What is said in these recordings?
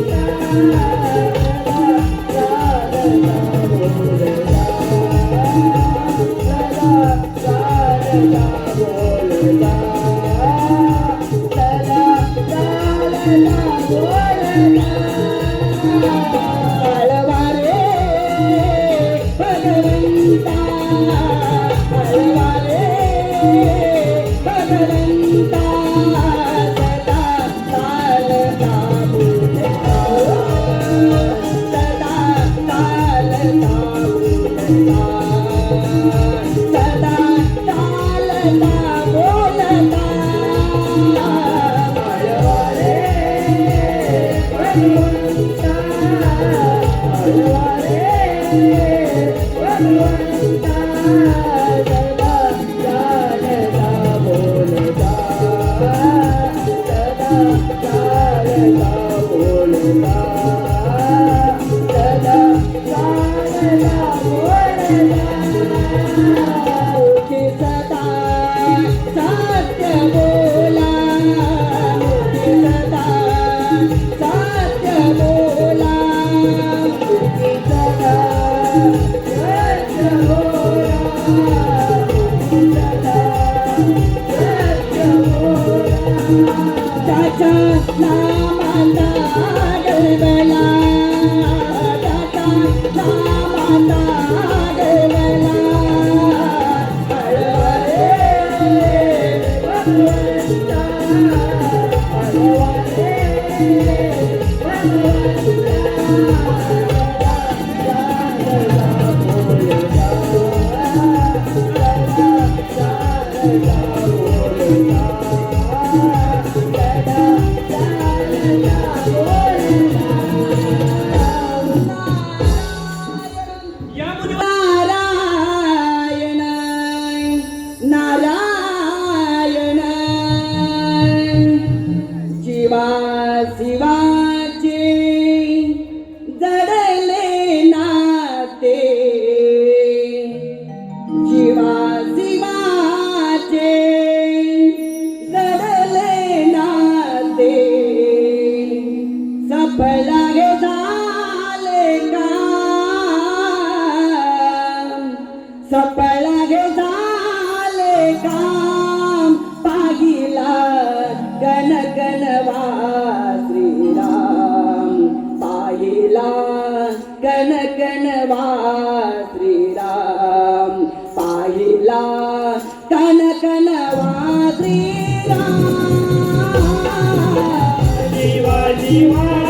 Música la la la फळला घेता झाले का? सपळला गे झाले काम पाहिला गण गणवा श्रीराम. पाहिला गण गणवा श्रीराम. पाहिला गण गणवा श्रीराम. जीवा जीवा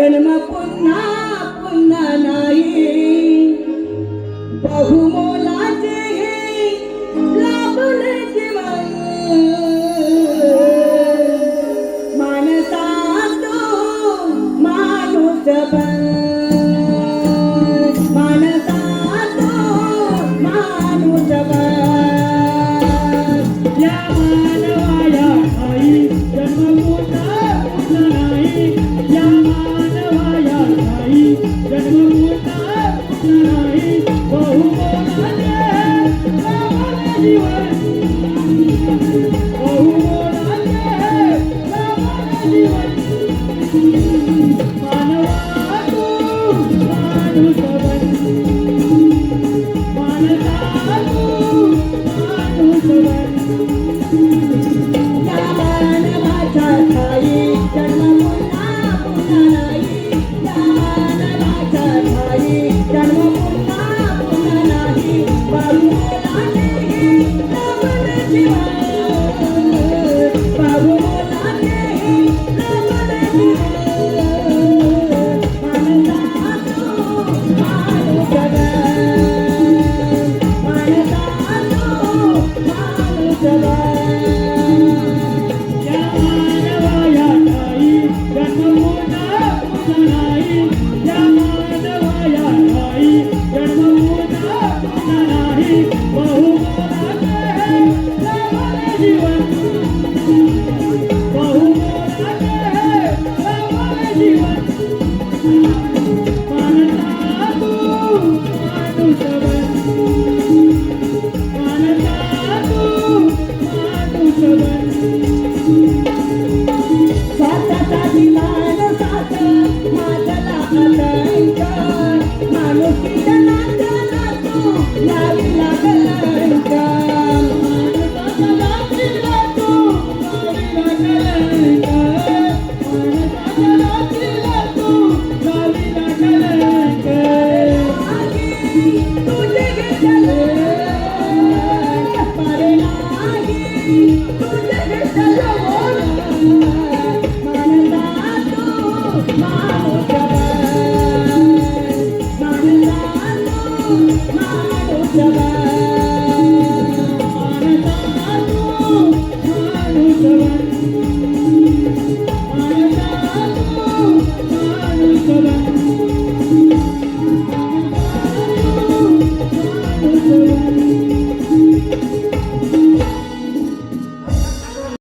ജന്മ പുന്നായി ബഹുമ